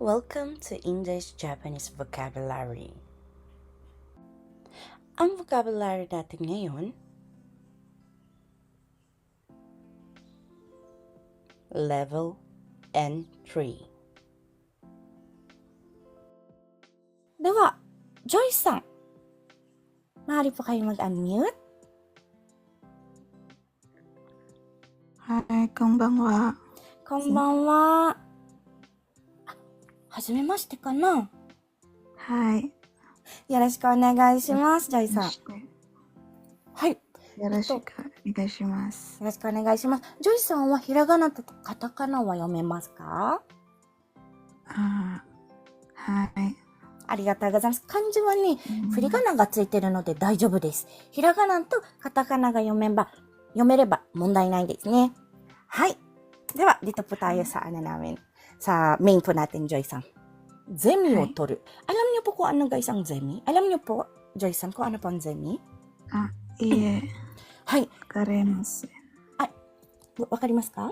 Welcome to English Japanese Vocabulary. Ang vocabulary natin ngayon, level N3. では、ジョイさん、maaari po kayo mag-unmute? はい、こんばんは。こんばんは。 あはじめましてかな？はい。よろしくお願いします、ジョイさん。はい。よろしくお願いします。よろしくお願いします。ジョイさんはひらがなとカタカナは読めますか？あーはい。ありがとうございます。漢字はね、振り仮名がついてるので大丈夫です。ひらがなとカタカナが読めば、読めれば問題ないですね。Hi. De wa, dito po tayo sa ano namin. sa main po natin, Joysan. Zemi o toru. Alam niyo po kung ano guys ang zemi? Alam niyo po, Joysan, kung ano po ang zemi? Ah, iye. Hay. Wakaremasen. Ay, wakarimasu ka?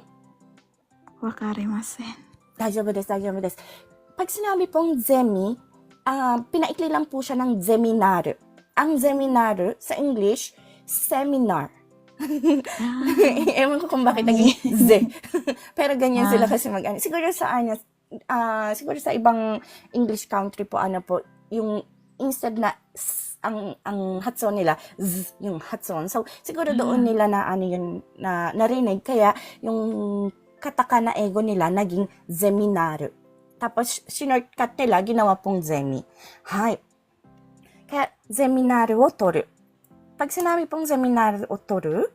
Wakaremasen. Dajabu desu, dajabu desu. Pag sinabi pong zemi, uh, pinaikli lang po siya ng zeminaru. Ang zeminaru sa English, seminar. あ Ewan ko kung bakit naging ze. Pero ganyan Ah. sila kasi mag ano. Siguro sa ano, ah siguro sa ibang English country po, ano po, yung instead na s- ang ang hatson nila z, yung hatson. So siguro doon Ah. nila na ano yun na narinig kaya yung katakana ego nila naging seminar. Tapos shortcut nila ginawa pong zemi. Hay. Kaya seminar o toru Pag sinabi pong seminar o toru,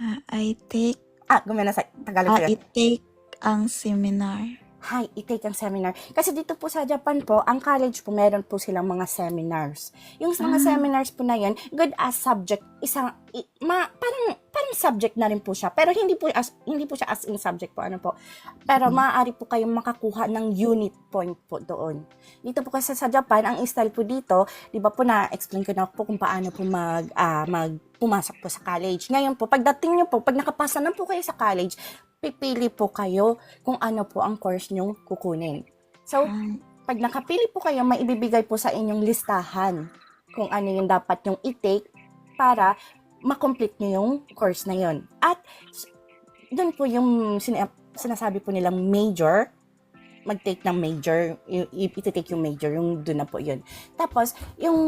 あ I take, あ、ごめんなさい。Tagalog ko ah, yun. I take ang seminar. Hi, i-take ang seminar. Kasi dito po sa Japan po, ang college po, meron po silang mga seminars. Yung mga Ah. seminars po na yun, good as subject, isang, i- ma, parang, parang subject na rin po siya. Pero hindi po, as, hindi po siya as in subject po, ano po. Pero Mhm. maaari po kayong makakuha ng unit point po doon. Dito po kasi sa Japan, ang style po dito, di ba po na-explain ko na po kung paano po mag, ah, mag pumasok po sa college. Ngayon po, pagdating nyo po, pag nakapasa na po kayo sa college, pipili po kayo kung ano po ang course nyong kukunin. So, はい。pag nakapili po kayo, may ibibigay po sa inyong listahan kung ano yung dapat yung i-take para makomplete nyo yung course na yon. At doon po yung sina- sinasabi po nilang major, mag-take ng major, i- i- iti-take yung major, yung doon na po yun. Tapos, yung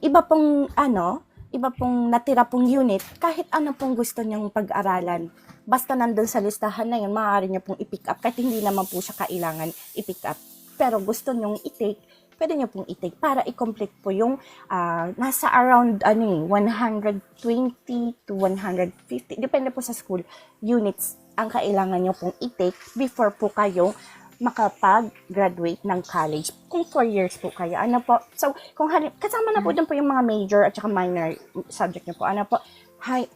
iba pong ano, iba pong natira pong unit, kahit ano pong gusto niyong pag-aralan, basta nandun sa listahan na yun, maaari niyo pong i-pick up, kahit hindi naman po siya kailangan i-pick up. Pero gusto niyong i-take, pwede niyo pong i-take para i-complete po yung ah, nasa around ano eh, 120 to 150, depende po sa school, units ang kailangan niyo pong i-take before po kayo makapag-graduate ng college. Kung 4 years po kayo, ano po. So, kung halim, kasama na po dun po yung mga major at saka minor subject niyo po. Ano po. Hi.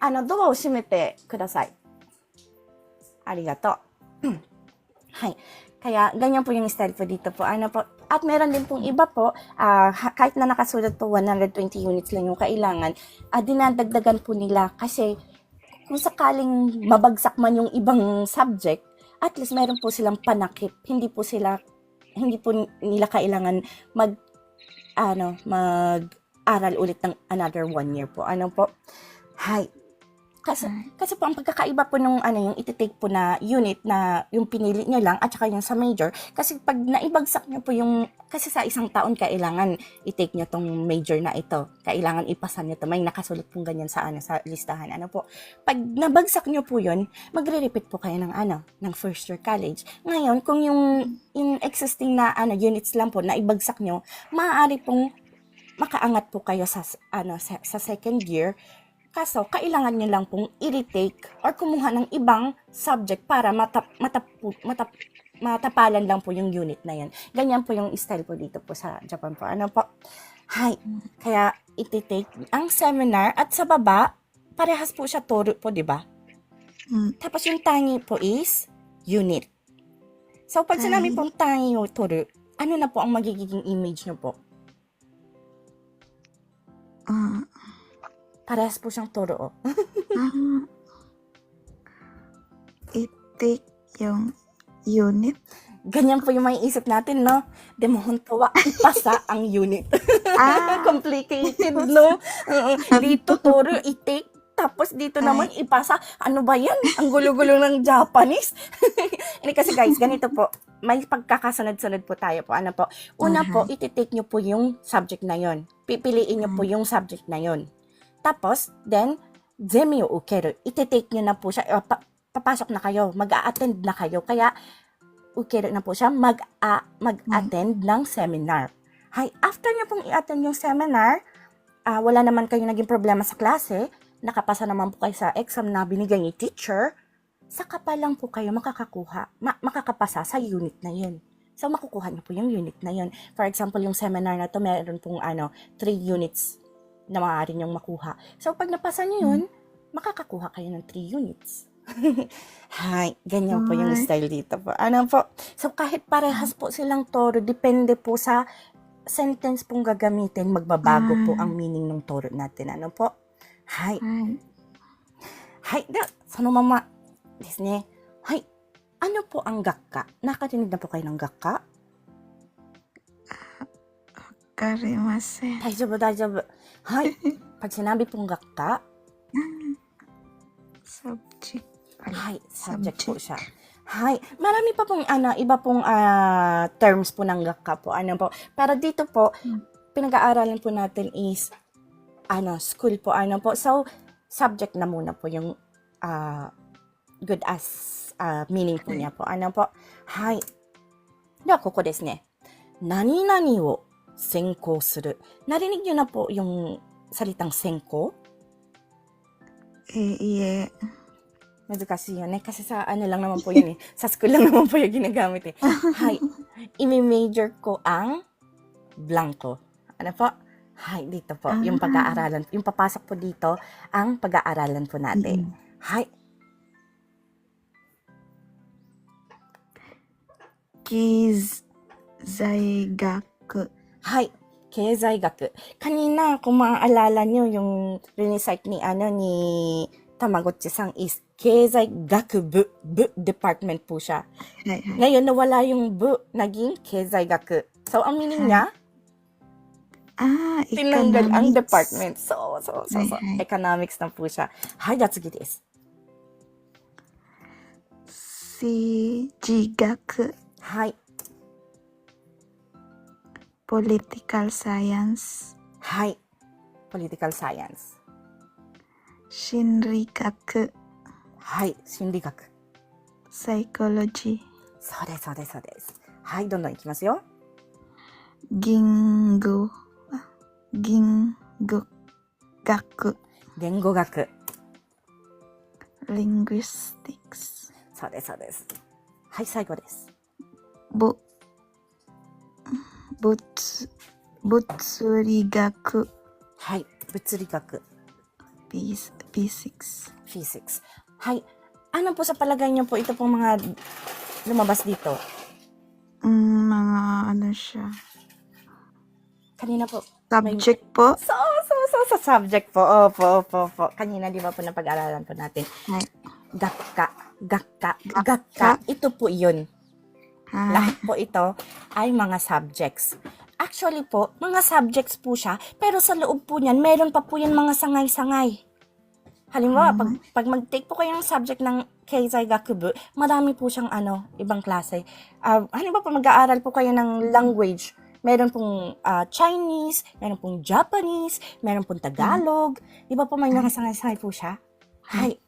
Gomenasai, Daiki-kun. Ano, doa o shimete kudasai. Arigato. Hi. Kaya, ganyan po yung style po dito po. Ano po. At meron din pong iba po, ha- kahit na nakasulat po 120 units lang yung kailangan, ah, dinadagdagan po nila kasi kung sakaling mabagsak man yung ibang subject, at least meron po silang panakip. Hindi po sila, hindi po nila kailangan mag, ano, mag-aral ulit ng another one year po. Ano po? Hi. Kasi, kasi po ang pagkakaiba po nung ano yung iti-take po na unit na yung pinili niya lang at saka yung sa major kasi pag naibagsak niyo po yung kasi sa isang taon kailangan i-take niyo tong major na ito. Kailangan ipasa niyo to may nakasulat pong ganyan sa ano sa listahan. Ano po? Pag nabagsak niyo po yun magre-repeat po kayo ng ano ng first year college. Ngayon kung yung yung existing na ano units lang po na ibagsak niyo maaari pong makaangat po kayo sa ano sa, sa second year Kaso, kailangan nyo lang pong i-retake or kumuha ng ibang subject para matap, matap, matap, matapalan lang po yung unit na yan. Ganyan po yung style po dito po sa Japan po. Ano po? Hi. Kaya, ititake ang seminar at sa baba, parehas po siya toro po, di ba? Mm. Tapos yung tangi po is unit. So, pag sinabi pong tangi o toro, ano na po ang magiging image nyo po? Ah. Uh. Parehas po siyang toro. oh. あ。I take yung unit. Ganyan po yung may isip natin, no? De mo huntawa, ipasa ang unit. Ah, Complicated, no? Dito, toro, i-take. Tapos dito Ay. naman ipasa. Ano ba yan? Ang gulo-gulo ng Japanese. Hindi kasi guys, ganito po. May pagkakasunod-sunod po tayo po. Ano po? Una Aha. po, iti-take nyo po yung subject na yon. Pipiliin nyo po yung subject na yon. Tapos, then, zemi o ukeru. Iti-take nyo na po siya. Uh, pa- papasok na kayo. Mag-a-attend na kayo. Kaya, ukeru na po siya. Mag mag-attend ng seminar. Hay, after nyo pong i-attend yung seminar, ah, wala naman kayong naging problema sa klase, nakapasa naman po kayo sa exam na binigay ni teacher, saka pa lang po kayo makakakuha, ma- makakapasa sa unit na yun. So, makukuha niyo po yung unit na yun. For example, yung seminar na to, meron pong ano, three units na maaari niyong makuha. So, pag napasa niyo yun, hmm. makakakuha kayo ng 3 units. Hi, ganyan Hi. po yung style dito po. Ano po? So, kahit parehas po silang toro, depende po sa sentence pong gagamitin, magbabago Hi. po ah. ang meaning ng toro natin. Ano po? Hi. Hi. Hi, da, sano mama? Disney. Hi. Ano po ang gakka? Nakatinig na po kayo ng gakka? わかりません。大丈夫、大丈夫。はい。Pag sinabi pong gakka, subject. Hi, subject po siya. Hi, marami pa pong ano, iba pong ah, terms po ng gakka po. Ano po? Pero dito po, Hmm. pinag-aaralan po natin is ano, school po. Ano po? So, subject na muna po yung ah, good as ah, meaning po niya po. Ano po? Hi. では、ここですね。 senko suru. Narinig niyo na po yung salitang senko? Eh, iye. Medukasi yun eh. Kasi sa ano lang naman po yun eh. Sa school lang naman po yung ginagamit eh. Hi, imi-major ko ang blanco. Ano po? Hi, dito po. Ah. Yung pag-aaralan. Yung papasok po dito ang pag-aaralan po natin. Mm-hmm. Hi. 在学。 Hi. 経済学. Kanina, kung maaalala nyo, yung recite ni, ano, ni Tamagotchi sang is 経済学部, bu department po siya. はいはい。 Ngayon, nawala yung bu, naging 経済学. So, ang meaning niya, Ah, tinanggal ang economics. department. So, so, so, so,はいはい economics na po siya. Hay, that's good is. 政治学。 Hay, Political science. hay, political science. 心理学。はい、心理学。psychology. そうです、そうです、そうです。はい、どんどんいきますよ。言語。あ言語学。言語学。linguistics. そうです、そうです。はい、最後です。ぼ、物、物理学。はい、物理学。 B, B6. physics. Hay, ano po sa palagay niyo po ito pong mga lumabas dito? Mm, mga ano siya. Kanina po. Subject po. So, so, so, sa subject po. Opo, opo, opo. Kanina, di ba po napag-aralan po natin? Hay. Gakka, gakka, Gakka. gakka. Ito po yun. Hay. Lahat po ito ay mga subjects. Actually po, mga subjects po siya, pero sa loob po niyan, meron pa po yan mga sangay-sangay. Halimbawa, Ah. pag, pag mag-take po kayo ng subject ng Keizai Gakubu, marami po siyang ano, ibang klase. Ah, halimbawa, pag mag-aaral po kayo ng language, meron pong ah, Chinese, meron pong Japanese, meron pong Tagalog. Di ba po may mga sangay-sangay po siya? Hay,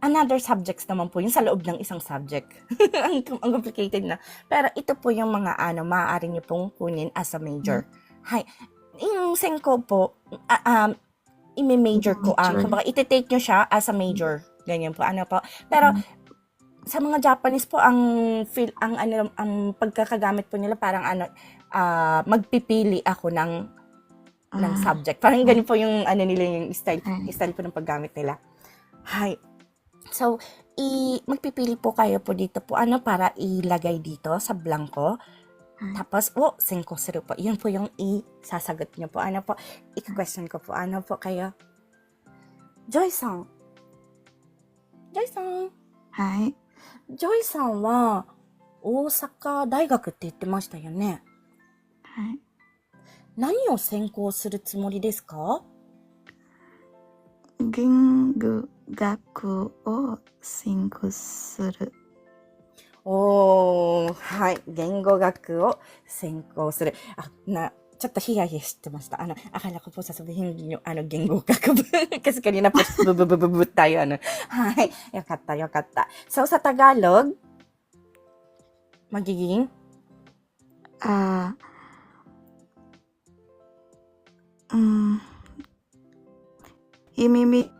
another subjects naman po yung sa loob ng isang subject. ang, ang complicated na. Pero ito po yung mga ano, maaari niyo pong kunin as a major. Hay, yung senko po, ah, um, imi-major ko ang, Major. kumbaga, iti-take nyo siya as a major. Ganyan po, ano po. Pero, sa mga Japanese po, ang feel, ang ano, ang pagkakagamit po nila parang ano, ah, magpipili ako ng ng Ah. subject. Parang ganun po yung ano nila yung style, Ah. style po ng paggamit nila. Hi. So, i magpipili po kayo po dito po ano para ilagay dito sa blanco. Ah. Tapos, oh, senko suru po. Yun po yung i-sasagot nyo po. Ano po, i-question ko po. Ano po kayo? Joy-san. Joy-san. はい。 ジョイさんは大阪大学って言ってましたよね。はい。何を専攻するつもりですか言語 楽を進学する。おー、はい。言語学を専攻する。あ、な、ちょっとヒヤヒヤしてました。あの、あはらこぽさそびの、あの、言語学部、かすかになぽぶぶぶぶぶったよ、あの。はい。よかった、よかった。そうさたがろまぎぎんあー。うん。いみみ。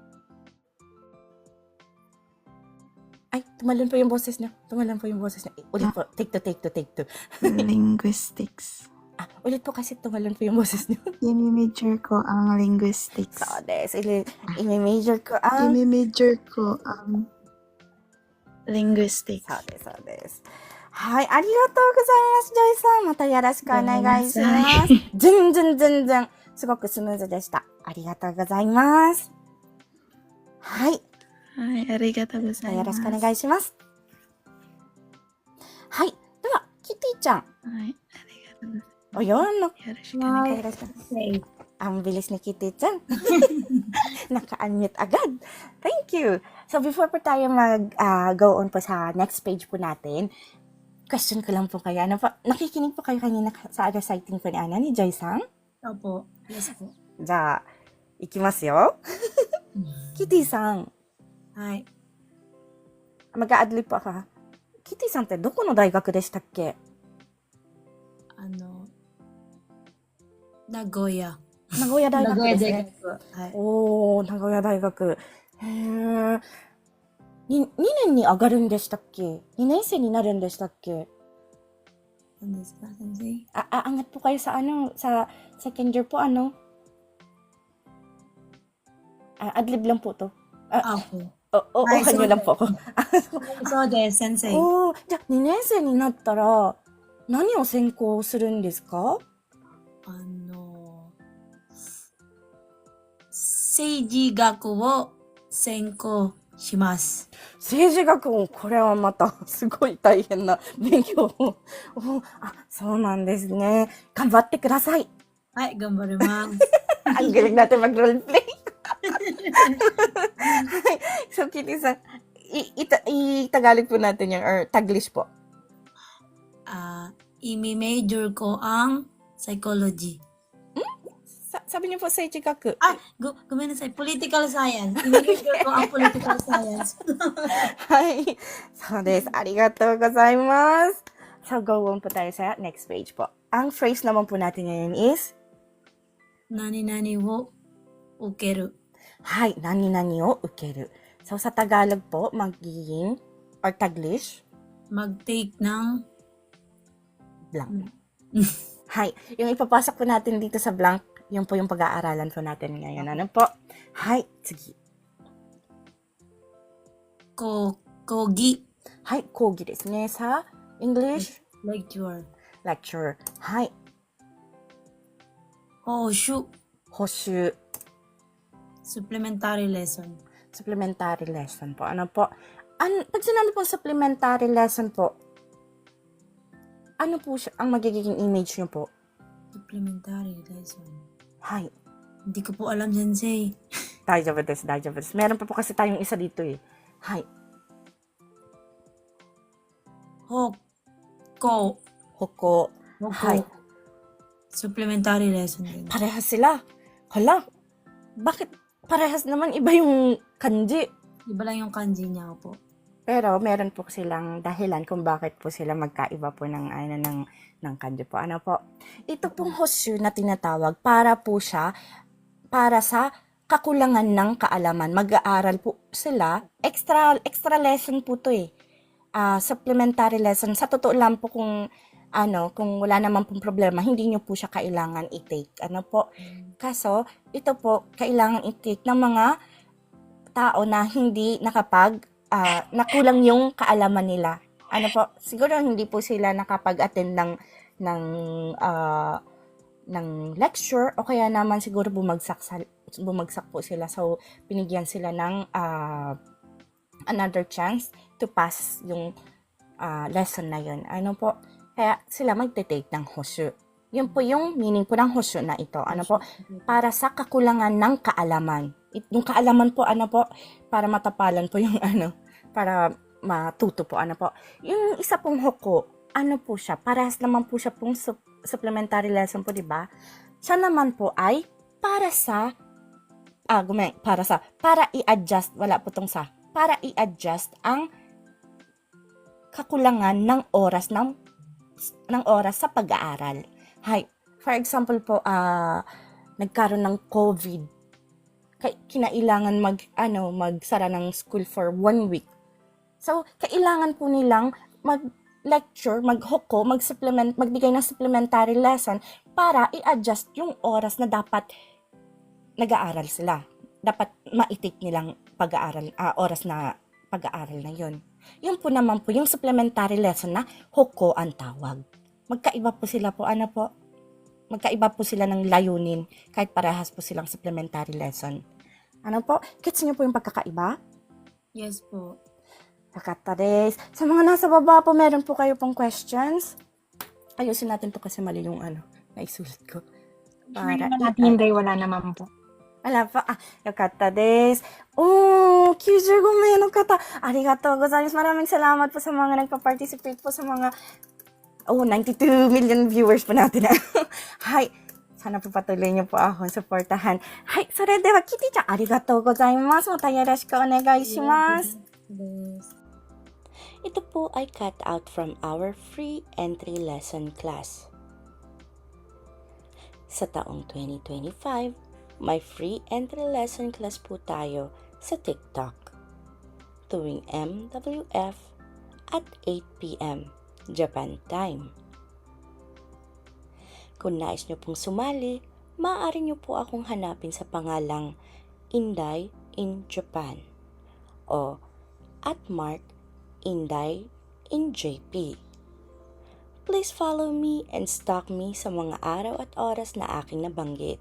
ay, tumalon po yung boses niya. Tumalon po yung boses niya. Ulit po, take to, take to, take to. linguistics. Ah, ulit po kasi tumalon po yung boses niya. Imi-major ko ang linguistics. So, des, ili, imi-major ko ang, Imi-major ko ang linguistics. そうです、そうです。はい、ありがとうございます、ジョイさん。またよろしくお願いしごめんなます。全然全然、すごくスムーズでした。ありがとうございます。はい、 はい、ありがとうございます。よろしくお願いします。はい、では、キティちゃん。はい、ありがとうございO, yun, no?ます。よろしくお願いしよろしくAng bilis ni Kitty Chan. Naka-unmute agad. Thank you. So before po tayo mag-go on po sa next page po natin, question ko lang po kayo. Ano po, nakikinig po kayo kanina sa reciting po ni Ana, ni Joy-san? Opo. Yes po. じゃあ、いきますよ。キティさん、 はい。ティさんってどこの大学でしたっけ？あの、名古屋。名古屋大学ですね。はい。おー、名古屋大学。へー。に、2年に上がるんでしたっけ ?2 年生になるんでしたっけ？何ですか、先生？A- aangat po kayo sa ano, sa second year po ano? Ah, adlib lang po to. あ、po. お、お、はいお、nyo lang po ako. そうです、先生。おー、じゃあ2年生になったら、何を専攻するんですか？あの、政治学を専攻します。政治学もこれはまた すごい大変な勉強を。おあ、そうなんですね。頑張ってください。はい、頑張ります。Ang galing natin mag-roleplay. so, Kitty sa, i- ita- i-Tagalog po natin yung, or Taglish po. Ah, imi-major ko ang psychology. Sa- sabi niyo po sa Ichigaku. Ah, go, ごめんなさい。political science. Imi-major ko ang political science. はい。そうです。ありがとうございます。So, go on po tayo sa next page po. Ang phrase naman po natin ngayon is, 何々を受ける。 はい、何々を受ける。So, sa Tagalog po, magiging, or Taglish, mag-take ng blank. Hay, yung ipapasok po natin dito sa blank, yun po yung pag-aaralan po natin ngayon. Ano po? Hay, sige. こ講義。はい、講義ですね。さ English lecture。 lecture. はい、報酬。補習 Supplementary lesson. Supplementary lesson po. Ano po? An pag sinabi po supplementary lesson po, ano po siya, ang magiging image niyo po? Supplementary lesson. Hi. Hindi ko po alam, Sensei. Tayo ba this, tayo. Meron pa po kasi tayong isa dito eh. Hi. Hoko. Hoko. Hoko. Hi. Supplementary lesson din. Parehas sila. Hala, bakit parehas naman iba yung kanji? Iba lang yung kanji niya po. Pero meron po silang dahilan kung bakit po sila magkaiba po ng ano ng ng kanji po. Ano po? Ito pong hosyu na tinatawag para po siya para sa kakulangan ng kaalaman. Mag-aaral po sila. Extra extra lesson po to eh. Ah, supplementary lesson. Sa totoo lang po kung ano, kung wala naman pong problema, hindi nyo po siya kailangan i-take. Ano po? Kaso, ito po, kailangan i-take ng mga tao na hindi nakapag, ah, nakulang yung kaalaman nila. Ano po, siguro hindi po sila nakapag-attend ng, ng, ah, ng lecture o kaya naman siguro bumagsak sa, bumagsak po sila. So, binigyan sila ng, ah, another chance to pass yung ah, lesson na yun. Ano po? Kaya sila magte-take ng hosyu. Yun po yung meaning po ng hosyu na ito. Ano po? Para sa kakulangan ng kaalaman. Yung kaalaman po, ano po? Para matapalan po yung ano, para matuto po, ano po. Yung isa pong hoko, ano po siya? Parehas naman po siya pong sup- supplementary lesson po, di ba? Siya naman po ay para sa ah, gumay, para sa, para i-adjust, wala po tong sa, para i-adjust ang kakulangan ng oras ng ng oras sa pag-aaral. Hay, for example po, ah, nagkaroon ng COVID. Kinailangan mag, ano, magsara ng school for one week. So, kailangan po nilang mag-lecture, mag-hoko, mag-supplement, magbigay ng supplementary lesson para i-adjust yung oras na dapat nag-aaral sila. Dapat maitik nilang pag-aaral, ah, oras na pag-aaral na yon. Yun po naman po yung supplementary lesson na hoko ang tawag. Magkaiba po sila po, ano po? Magkaiba po sila ng layunin kahit parehas po silang supplementary lesson. Ano po? Gets niyo po yung pagkakaiba? Yes po. Nakata des. Sa mga nasa baba po, meron po kayo pong questions? Ayusin natin to kasi mali yung ano, naisulat ko. Para natin hindi, wala naman po. Wala pa. Ah, よかったです。Oh, 95名の方、ありがとうございます。Maraming salamat po sa mga nagpa-participate po sa mga, oh, 92 million viewers po natin. はい。sana po patuloy niyo po ako supportahan. はい。それでは、キティちゃん、ありがとうございます。またよろしくお願いします。Yes. Ito po ay cut out from our free entry lesson class. Sa taong 2025, may free entry lesson class po tayo sa TikTok. Tuwing MWF at 8pm Japan time. Kung nais nyo pong sumali, maaari nyo po akong hanapin sa pangalang Inday in Japan o at Mark Inday in JP. Please follow me and stalk me sa mga araw at oras na aking nabanggit.